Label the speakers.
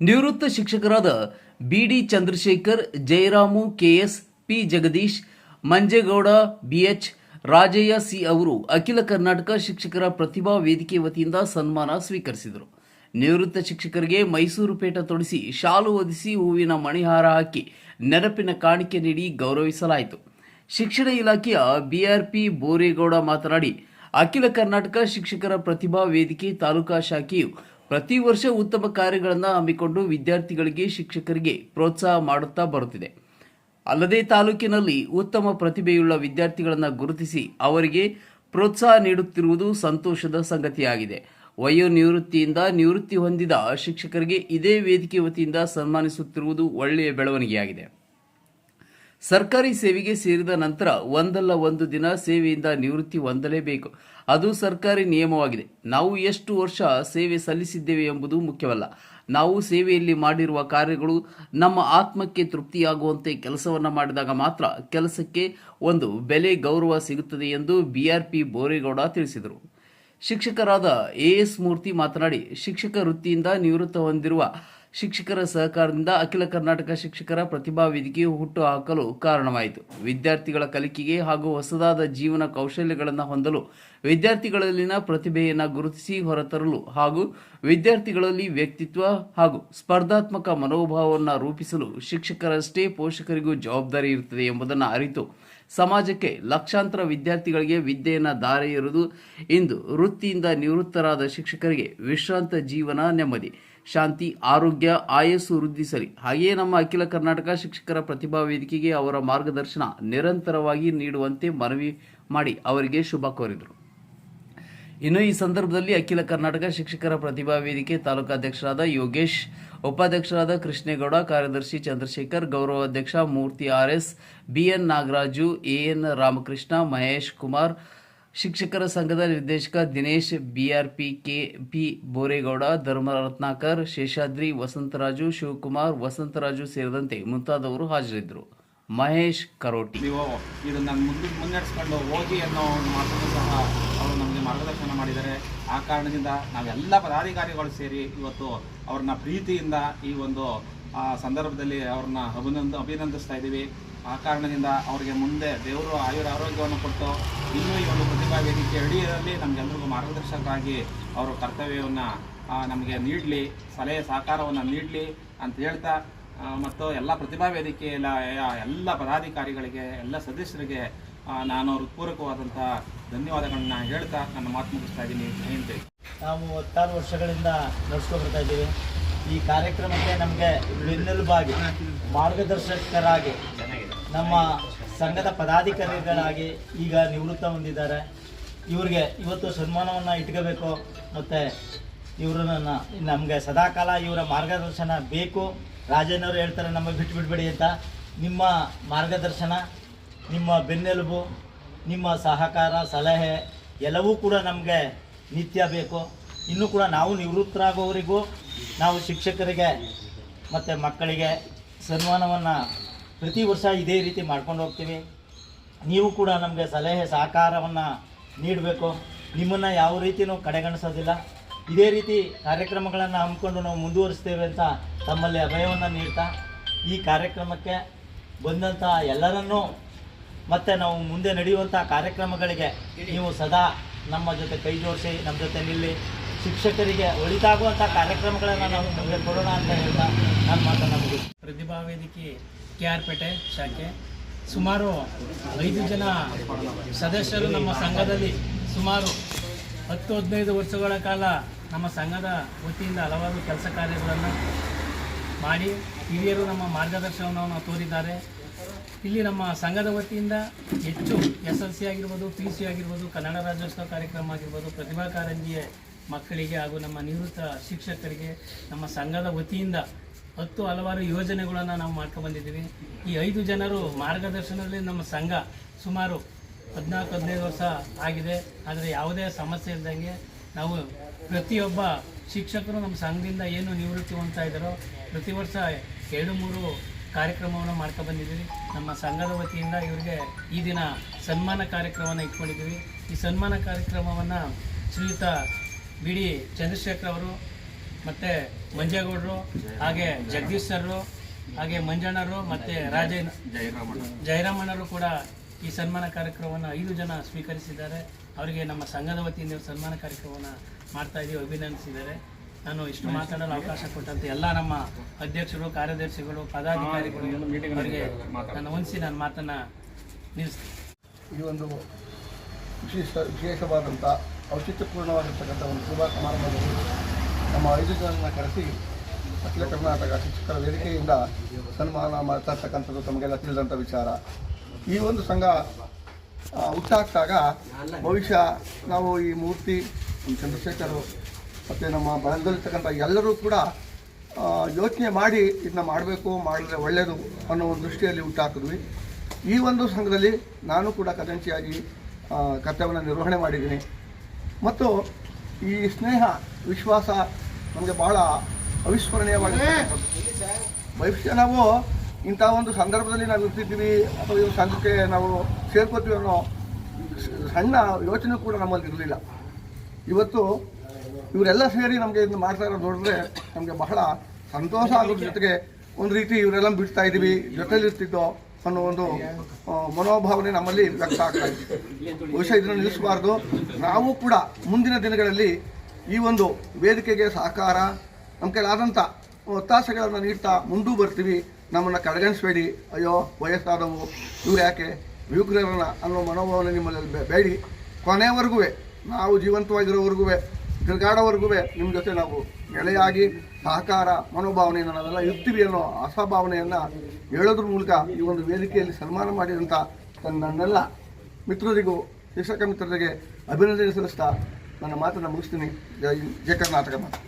Speaker 1: ನಿವೃತ್ತ ಶಿಕ್ಷಕರಾದ B D Chandrashekhar, Jayaramu, K S P. Jagadish, Manjegowda, B H Rajaiah C. ಅವರು ಅಖಿಲ ಕರ್ನಾಟಕ ಶಿಕ್ಷಕರ ಪ್ರತಿಭಾ ವೇದಿಕೆ ವತಿಯಿಂದ ಸನ್ಮಾನ ಸ್ವೀಕರಿಸಿದರು. ನಿವೃತ್ತ ಶಿಕ್ಷಕರಿಗೆ ಮೈಸೂರು ಪೇಟ ತೊಡಿಸಿ ಶಾಲು ಹೊದಿಸಿ ಹೂವಿನ ಮಣಿಹಾರ ಹಾಕಿ ನೆನಪಿನ ಕಾಣಿಕೆ ನೀಡಿ ಗೌರವಿಸಲಾಯಿತು. ಶಿಕ್ಷಣ ಇಲಾಖೆಯ ಬಿಆರ್ಪಿ ಬೋರೇಗೌಡ ಮಾತನಾಡಿ, ಅಖಿಲ ಕರ್ನಾಟಕ ಶಿಕ್ಷಕರ ಪ್ರತಿಭಾ ವೇದಿಕೆ ತಾಲೂಕಾ ಶಾಖೆಯು ಪ್ರತಿ ವರ್ಷ ಉತ್ತಮ ಕಾರ್ಯಗಳನ್ನು ಹಮ್ಮಿಕೊಂಡು ವಿದ್ಯಾರ್ಥಿಗಳಿಗೆ ಶಿಕ್ಷಕರಿಗೆ ಪ್ರೋತ್ಸಾಹ ಮಾಡುತ್ತಾ ಬರುತ್ತಿದೆ. ಅಲ್ಲದೆ ತಾಲೂಕಿನಲ್ಲಿ ಉತ್ತಮ ಪ್ರತಿಭೆಯುಳ್ಳ ವಿದ್ಯಾರ್ಥಿಗಳನ್ನು ಗುರುತಿಸಿ ಅವರಿಗೆ ಪ್ರೋತ್ಸಾಹ ನೀಡುತ್ತಿರುವುದು ಸಂತೋಷದ ಸಂಗತಿಯಾಗಿದೆ. ವಯೋ ನಿವೃತ್ತಿಯಿಂದ ನಿವೃತ್ತಿ ಹೊಂದಿದ ಶಿಕ್ಷಕರಿಗೆ ಇದೇ ವೇದಿಕೆ ವತಿಯಿಂದ ಸನ್ಮಾನಿಸುತ್ತಿರುವುದು ಒಳ್ಳೆಯ ಬೆಳವಣಿಗೆಯಾಗಿದೆ. ಸರ್ಕಾರಿ ಸೇವೆಗೆ ಸೇರಿದ ನಂತರ ಒಂದಲ್ಲ ಒಂದು ದಿನ ಸೇವೆಯಿಂದ ನಿವೃತ್ತಿ ಹೊಂದಲೇಬೇಕು. ಅದು ಸರ್ಕಾರಿ ನಿಯಮವಾಗಿದೆ. ನಾವು ಎಷ್ಟು ವರ್ಷ ಸೇವೆ ಸಲ್ಲಿಸಿದ್ದೇವೆ ಎಂಬುದು ಮುಖ್ಯವಲ್ಲ. ನಾವು ಸೇವೆಯಲ್ಲಿ ಮಾಡಿರುವ ಕಾರ್ಯಗಳು ನಮ್ಮ ಆತ್ಮಕ್ಕೆ ತೃಪ್ತಿಯಾಗುವಂತೆ ಕೆಲಸವನ್ನು ಮಾಡಿದಾಗ ಮಾತ್ರ ಕೆಲಸಕ್ಕೆ ಒಂದು ಬೆಲೆ ಗೌರವ ಸಿಗುತ್ತದೆ ಎಂದು ಬಿಆರ್ಪಿ ಬೋರೇಗೌಡ ತಿಳಿಸಿದರು. ಶಿಕ್ಷಕರಾದ ಎಎಸ್ ಮೂರ್ತಿ ಮಾತನಾಡಿ, ಶಿಕ್ಷಕ ವೃತ್ತಿಯಿಂದ ನಿವೃತ್ತ ಹೊಂದಿರುವ ಶಿಕ್ಷಕರ ಸಹಕಾರದಿಂದ ಅಖಿಲ ಕರ್ನಾಟಕ ಶಿಕ್ಷಕರ ಪ್ರತಿಭಾ ವೇದಿಕೆ ಹುಟ್ಟು ಹಾಕಲು ಕಾರಣವಾಯಿತು. ವಿದ್ಯಾರ್ಥಿಗಳ ಕಲಿಕೆಗೆ ಹಾಗೂ ಹೊಸದಾದ ಜೀವನ ಕೌಶಲ್ಯಗಳನ್ನು ಹೊಂದಲು ವಿದ್ಯಾರ್ಥಿಗಳಲ್ಲಿನ ಪ್ರತಿಭೆಯನ್ನು ಗುರುತಿಸಿ ಹೊರತರಲು ಹಾಗೂ ವಿದ್ಯಾರ್ಥಿಗಳಲ್ಲಿ ವ್ಯಕ್ತಿತ್ವ ಹಾಗೂ ಸ್ಪರ್ಧಾತ್ಮಕ ಮನೋಭಾವವನ್ನು ರೂಪಿಸಲು ಶಿಕ್ಷಕರಷ್ಟೇ ಪೋಷಕರಿಗೂ ಜವಾಬ್ದಾರಿ ಇರುತ್ತದೆ ಎಂಬುದನ್ನು ಅರಿತು ಸಮಾಜಕ್ಕೆ ಲಕ್ಷಾಂತರ ವಿದ್ಯಾರ್ಥಿಗಳಿಗೆ ವಿದ್ಯೆಯನ್ನು ದಾರಿ ಇರುವುದು ಇಂದು ವೃತ್ತಿಯಿಂದ ನಿವೃತ್ತರಾದ ಶಿಕ್ಷಕರಿಗೆ ವಿಶ್ರಾಂತ ಜೀವನ ನೆಮ್ಮದಿ. ಶಾಂತಿ, ಆರೋಗ್ಯ, ಆಯಸ್ಸು ವೃದ್ಧಿಸಲಿ ಹಾಗೆಯೇ ನಮ್ಮ ಅಖಿಲ ಕರ್ನಾಟಕ ಶಿಕ್ಷಕರ ಪ್ರತಿಭಾ ವೇದಿಕೆಗೆ ಅವರ ಮಾರ್ಗದರ್ಶನ ನಿರಂತರವಾಗಿ ನೀಡುವಂತೆ ಮನವಿ ಮಾಡಿ ಅವರಿಗೆ ಶುಭ ಕೋರಿದರು. ಇನ್ನು ಈ ಸಂದರ್ಭದಲ್ಲಿ ಅಖಿಲ ಕರ್ನಾಟಕ ಶಿಕ್ಷಕರ ಪ್ರತಿಭಾ ವೇದಿಕೆ ತಾಲೂಕಾಧ್ಯಕ್ಷರಾದ ಯೋಗೇಶ್, ಉಪಾಧ್ಯಕ್ಷರಾದ ಕೃಷ್ಣೇಗೌಡ, ಕಾರ್ಯದರ್ಶಿ ಚಂದ್ರಶೇಖರ್ ಗೌರವಾಧ್ಯಕ್ಷ Murthy R S B N Nagaraju A N Ramakrishna, Mahesh Kumar ಶಿಕ್ಷಕರ ಸಂಘದ ನಿರ್ದೇಶಕ Dinesh, B R P K, P Boregowda Dharmaratnakar Sheshadri, Vasantharaju, Shivakumar, Vasantharaju ಸೇರಿದಂತೆ ಮುಂತಾದವರು ಹಾಜರಿದ್ದರು. ಮಹೇಶ್ ಕರೋಟಿ.
Speaker 2: ನೀವು ಇದನ್ನು ಮುಂದೆ ಮುನ್ನಡೆಸ್ಕೊಂಡು ಹೋಗಿ ಅನ್ನೋ ಮಾತನ್ನು ಸಹ ಅವರು ನಮಗೆ ಮಾರ್ಗದರ್ಶನ ಮಾಡಿದ್ದಾರೆ. ಆ ಕಾರಣದಿಂದ ನಾವೆಲ್ಲ ಪದಾಧಿಕಾರಿಗಳು ಸೇರಿ ಇವತ್ತು ಅವ್ರನ್ನ ಪ್ರೀತಿಯಿಂದ ಈ ಒಂದು ಸಂದರ್ಭದಲ್ಲಿ ಅವ್ರನ್ನ ಅಭಿನಂದ, ಅಭಿನಂದಿಸ್ತಾ ಇದ್ದೀವಿ. ಆ ಕಾರಣದಿಂದ ಅವರಿಗೆ ಮುಂದೆ ದೇವರು ಆಯುರ ಆರೋಗ್ಯವನ್ನು ಕೊಟ್ಟು ಇನ್ನೂ ಈ ಒಂದು ಪ್ರತಿಭಾ ವೇದಿಕೆ ಅಡಿಯಲ್ಲಿ ನಮಗೆಲ್ಲರಿಗೂ ಮಾರ್ಗದರ್ಶಕರಾಗಿ ಅವರು ಕರ್ತವ್ಯವನ್ನು ನಮಗೆ ನೀಡಲಿ, ಸಲಹೆ ಸಹಕಾರವನ್ನು ನೀಡಲಿ ಅಂತ ಹೇಳ್ತಾ ಮತ್ತು ಎಲ್ಲ ಪ್ರತಿಭಾ ವೇದಿಕೆಯ ಎಲ್ಲ ಪದಾಧಿಕಾರಿಗಳಿಗೆ, ಎಲ್ಲ ಸದಸ್ಯರಿಗೆ ನಾನು ಹೃತ್ಪೂರ್ವಕವಾದಂಥ ಧನ್ಯವಾದಗಳನ್ನ ಹೇಳ್ತಾ ನನ್ನ ಮಾತು ಮುಗಿಸ್ತಾ ಇದ್ದೀನಿ. ಜಯಂತಿ
Speaker 3: ನಾವು ಹತ್ತಾರು ವರ್ಷಗಳಿಂದ ನಡೆಸ್ಕೊಂಡು ಬರ್ತಾ ಇದ್ದೀವಿ. ಈ ಕಾರ್ಯಕ್ರಮಕ್ಕೆ ನಮಗೆ ಬೆನ್ನೆಲುಬಾಗಿ ಮಾರ್ಗದರ್ಶಕರಾಗಿ ನಮ್ಮ ಸಂಘದ ಪದಾಧಿಕಾರಿಗಳಾಗಿ ಈಗ ನಿವೃತ್ತ ಹೊಂದಿದ್ದಾರೆ. ಇವ್ರಿಗೆ ಇವತ್ತು ಸನ್ಮಾನವನ್ನು ಇಟ್ಕೋಬೇಕು. ಮತ್ತು ಇವರನ್ನ ನಮಗೆ ಸದಾಕಾಲ ಇವರ ಮಾರ್ಗದರ್ಶನ ಬೇಕು. ರಾಜನವರು ಹೇಳ್ತಾರೆ ನಮಗೆ ಬಿಟ್ಟು ಬಿಡಬೇಡಿ ಅಂತ. ನಿಮ್ಮ ಮಾರ್ಗದರ್ಶನ, ನಿಮ್ಮ ಬೆನ್ನೆಲುಬು, ನಿಮ್ಮ ಸಹಕಾರ, ಸಲಹೆ ಎಲ್ಲವೂ ಕೂಡ ನಮಗೆ ನಿತ್ಯ ಬೇಕು. ಇನ್ನೂ ಕೂಡ ನಾವು ನಿವೃತ್ತರಾಗೋವರಿಗೂ ನಾವು ಶಿಕ್ಷಕರಿಗೆ ಮತ್ತು ಮಕ್ಕಳಿಗೆ ಸನ್ಮಾನವನ್ನು ಪ್ರತಿ ವರ್ಷ ಇದೇ ರೀತಿ ಮಾಡ್ಕೊಂಡು ಹೋಗ್ತೀವಿ. ನೀವು ಕೂಡ ನಮಗೆ ಸಲಹೆ, ಸಹಕಾರವನ್ನು ನೀಡಬೇಕು. ನಿಮ್ಮನ್ನು ಯಾವ ರೀತಿಯೂ ಕಡೆಗಣಿಸೋದಿಲ್ಲ. ಇದೇ ರೀತಿ ಕಾರ್ಯಕ್ರಮಗಳನ್ನು ಹಮ್ಮಿಕೊಂಡು ನಾವು ಮುಂದುವರಿಸ್ತೇವೆ ಅಂತ ತಮ್ಮಲ್ಲಿ ಅಭಯವನ್ನು ನೀಡ್ತಾ, ಈ ಕಾರ್ಯಕ್ರಮಕ್ಕೆ ಬಂದಂಥ ಎಲ್ಲರನ್ನೂ ಮತ್ತು ನಾವು ಮುಂದೆ ನಡೆಯುವಂಥ ಕಾರ್ಯಕ್ರಮಗಳಿಗೆ ನೀವು ಸದಾ ನಮ್ಮ ಜೊತೆ ಕೈ ಜೋಡಿಸಿ, ನಮ್ಮ ಜೊತೆ ನಿಲ್ಲಿ. ಶಿಕ್ಷಕರಿಗೆ ಒಳಿತಾಗುವಂಥ ಕಾರ್ಯಕ್ರಮಗಳನ್ನು ನಾವು ಮುಂದೆ ಕೊಡೋಣ ಅಂತ ಹೇಳ್ತಾ ನಾನು ಮಾತನ್ನು ನಮಗೆ.
Speaker 4: ಪ್ರತಿಭಾ ವೇದಿಕೆ ಕೆ ಆರ್ ಪೇಟೆ ಶಾಖೆ. ಸುಮಾರು ಐದು ಜನ ಸದಸ್ಯರು ನಮ್ಮ ಸಂಘದಲ್ಲಿ ಸುಮಾರು ಹತ್ತು, ಹದಿನೈದು ವರ್ಷಗಳ ಕಾಲ ನಮ್ಮ ಸಂಘದ ವತಿಯಿಂದ ಹಲವಾರು ಕೆಲಸ ಕಾರ್ಯಗಳನ್ನು ಮಾಡಿ ಹಿರಿಯರು ನಮ್ಮ ಮಾರ್ಗದರ್ಶನವನ್ನು ತೋರಿದ್ದಾರೆ. ಇಲ್ಲಿ ನಮ್ಮ ಸಂಘದ ವತಿಯಿಂದ ಹೆಚ್ಚು ಎಸ್ ಎಲ್ ಸಿ ಆಗಿರ್ಬೋದು, ಪಿ ಸಿ ಆಗಿರ್ಬೋದು, ಕನ್ನಡ ರಾಜ್ಯೋತ್ಸವ ಕಾರ್ಯಕ್ರಮ ಆಗಿರ್ಬೋದು, ಪ್ರತಿಭಾ ಕಾರಂಜಿಯ ಮಕ್ಕಳಿಗೆ ಹಾಗೂ ನಮ್ಮ ನಿವೃತ್ತ ಶಿಕ್ಷಕರಿಗೆ, ನಮ್ಮ ಸಂಘದ ವತಿಯಿಂದ ಹತ್ತು ಹಲವಾರು ಯೋಜನೆಗಳನ್ನು ನಾವು ಮಾಡ್ಕೊಂಡ್ಬಂದಿದ್ದೀವಿ ಈ ಐದು ಜನರು ಮಾರ್ಗದರ್ಶನದಲ್ಲಿ ನಮ್ಮ ಸಂಘ ಸುಮಾರು ಹದಿನಾಲ್ಕು, ಹದಿನೈದು ವರ್ಷ ಆಗಿದೆ. ಆದರೆ ಯಾವುದೇ ಸಮಸ್ಯೆ ಇಲ್ದಂಗೆ ನಾವು ಪ್ರತಿಯೊಬ್ಬ ಶಿಕ್ಷಕರು ನಮ್ಮ ಸಂಘದಿಂದ ಏನು ನಿವೃತ್ತಿ ಹೊಂದ್ತಾ ಇದ್ದಾರೋ ಪ್ರತಿ ವರ್ಷ ಎರಡು, ಮೂರು ಕಾರ್ಯಕ್ರಮವನ್ನು ಮಾಡ್ತಾ ಬಂದಿದ್ದೀವಿ. ನಮ್ಮ ಸಂಘದ ವತಿಯಿಂದ ಇವರಿಗೆ ಈ ದಿನ ಸನ್ಮಾನ ಕಾರ್ಯಕ್ರಮವನ್ನು ಇಟ್ಕೊಂಡಿದ್ದೀವಿ. ಈ ಸನ್ಮಾನ ಕಾರ್ಯಕ್ರಮವನ್ನು ಶ್ರೀಯುತ ಬಿ ಡಿ ಚಂದ್ರಶೇಖರ್ ಅವರು ಮತ್ತು ಮಂಜೇಗೌಡರು ಹಾಗೆ ಜಗದೀಶ್ ಸರ್ರು ಹಾಗೆ ಮಂಜಣ್ಣರು ಮತ್ತು ರಾಜೇನ್ ಜಯರಾಮಣ್ಣರು ಕೂಡ ಈ ಸನ್ಮಾನ ಕಾರ್ಯಕ್ರಮವನ್ನು ಐದು ಜನ ಸ್ವೀಕರಿಸಿದ್ದಾರೆ. ಅವರಿಗೆ ನಮ್ಮ ಸಂಘದ ವತಿಯಿಂದ ಸನ್ಮಾನ ಕಾರ್ಯಕ್ರಮವನ್ನು ಮಾಡ್ತಾ ಇದ್ದೀವಿ ಅಭಿನಂದಿಸಿದ್ದಾರೆ. ನಾನು ಇಷ್ಟು ಮಾತಾಡಲು ಅವಕಾಶ ಕೊಟ್ಟಂತೆ ಎಲ್ಲ ನಮ್ಮ ಅಧ್ಯಕ್ಷರು ಕಾರ್ಯದರ್ಶಿಗಳು ಪದಾಧಿಕಾರಿಗಳು ಅವರಿಗೆ ನಾನು ಹೊಂದಿಸಿ ನನ್ನ ಮಾತನ್ನು ನಿಲ್ಲಿಸ್ತೀನಿ.
Speaker 5: ಈ ಒಂದು ವಿಶೇಷ ವಿಶೇಷವಾದಂಥ ಔಚಿತ್ಯಪೂರ್ಣವಾಗಿರ್ತಕ್ಕಂಥ ಒಂದು ಶುಭ ಸಮಾರಂಭದಲ್ಲಿ ನಮ್ಮ ಐದು ಜನರನ್ನ ಕರೆಸಿ ಅಖಿಲ ಕರ್ನಾಟಕ ಶಿಕ್ಷಕರ ವೇದಿಕೆಯಿಂದ ಸನ್ಮಾನ ಮಾಡ್ತಾ ಇರ್ತಕ್ಕಂಥದ್ದು ತಮಗೆಲ್ಲ ತಿಳಿದಂಥ ವಿಚಾರ. ಈ ಒಂದು ಸಂಘ ಹುಟ್ಟಾಗ್ತಾಗ ಭವಿಷ್ಯ ನಾವು ಈ ಮೂರ್ತಿ ಚಂದ್ರಶೇಖರ್ ಮತ್ತು ನಮ್ಮ ಬಳಗದಲ್ಲಿರ್ತಕ್ಕಂಥ ಎಲ್ಲರೂ ಕೂಡ ಯೋಚನೆ ಮಾಡಿ ಇದನ್ನ ಮಾಡಬೇಕು, ಮಾಡಿದ್ರೆ ಒಳ್ಳೆಯದು ಅನ್ನೋ ಒಂದು ದೃಷ್ಟಿಯಲ್ಲಿ ಹುಟ್ಟಾಕಿದ್ವಿ ಈ ಒಂದು ಸಂಘದಲ್ಲಿ ನಾನು ಕೂಡ ಕದಂಚಿಯಾಗಿ ಕರ್ತವ್ಯವನ್ನು ನಿರ್ವಹಣೆ ಮಾಡಿದ್ದೀನಿ. ಮತ್ತು ಈ ಸ್ನೇಹ ವಿಶ್ವಾಸ ನಮಗೆ ಬಹಳ ಅವಿಸ್ಮರಣೀಯವಾಗಿದೆ ಭವಿಷ್ಯ ನಾವು ಇಂಥ ಒಂದು ಸಂದರ್ಭದಲ್ಲಿ ನಾವು ಇರ್ತಿದ್ದೀವಿ ಅಥವಾ ಈ ಸಂಘಕ್ಕೆ ನಾವು ಸೇರ್ಕೋತೀವಿ ಅನ್ನೋ ಸಣ್ಣ ಯೋಚನೆ ಕೂಡ ನಮ್ಮಲ್ಲಿ ಇರಲಿಲ್ಲ. ಇವತ್ತು ಇವರೆಲ್ಲ ಸೇರಿ ನಮಗೆ ಇದನ್ನು ಮಾಡ್ತಾ ಇರೋದು ನೋಡಿದ್ರೆ ನಮಗೆ ಬಹಳ ಸಂತೋಷ ಆಗೋದ್ರ ಜೊತೆಗೆ ಒಂದು ರೀತಿ ಇವರೆಲ್ಲ ಬಿಡ್ತಾ ಇದ್ದೀವಿ ಜೊತೆಲಿರ್ತಿದ್ದೋ ಅನ್ನೋ ಒಂದು ಮನೋಭಾವನೆ ನಮ್ಮಲ್ಲಿ ವ್ಯಕ್ತ ಆಗ್ತಾ ಇದೆ. ಬಹುಶಃ ಇದನ್ನು ನಿಲ್ಲಿಸಬಾರ್ದು. ನಾವು ಕೂಡ ಮುಂದಿನ ದಿನಗಳಲ್ಲಿ ಈ ಒಂದು ವೇದಿಕೆಗೆ ಸಹಕಾರ, ನಮ್ಮ ಕೈಲಾದಂಥ ಒತ್ತಾಸೆಗಳನ್ನು ನೀಡ್ತಾ ಮುಂದೂ ಬರ್ತೀವಿ. ನಮ್ಮನ್ನು ಕಡೆಗಣಿಸಬೇಡಿ. ಅಯ್ಯೋ, ವಯಸ್ಸಾದವು. ಇವ್ರು ಯಾಕೆ? ಯುವಕರನ್ನ ಅನ್ನೋ ಮನೋಭಾವನೆ ನಿಮ್ಮಲ್ಲಿ ಬೇಡಿ. ಕೊನೆಯವರೆಗೂ ನಾವು ಜೀವಂತವಾಗಿರೋವರೆಗೂ ತಿರುಗಾಡೋವರೆಗೂ ನಿಮ್ಮ ಜೊತೆ ನಾವು ಗೆಳೆಯಾಗಿ ಸಹಕಾರ ಮನೋಭಾವನೆಯನ್ನು ನಾವೆಲ್ಲ ಇರ್ತೀವಿ ಅನ್ನೋ ಆಶಾಭಾವನೆಯನ್ನು ಹೇಳೋದ್ರ ಮೂಲಕ ಈ ಒಂದು ವೇದಿಕೆಯಲ್ಲಿ ಸನ್ಮಾನ ಮಾಡಿದಂಥ ನನ್ನೆಲ್ಲ ಮಿತ್ರರಿಗೂ ಶಿಕ್ಷಕ ಮಿತ್ರರಿಗೆ ಅಭಿನಂದನೆ ಸಲ್ಲಿಸ್ತಾ ನನ್ನ ಮಾತನ್ನು ಮುಗಿಸ್ತೀನಿ. ಜಯ ಕರ್ನಾಟಕ ಮಾತು.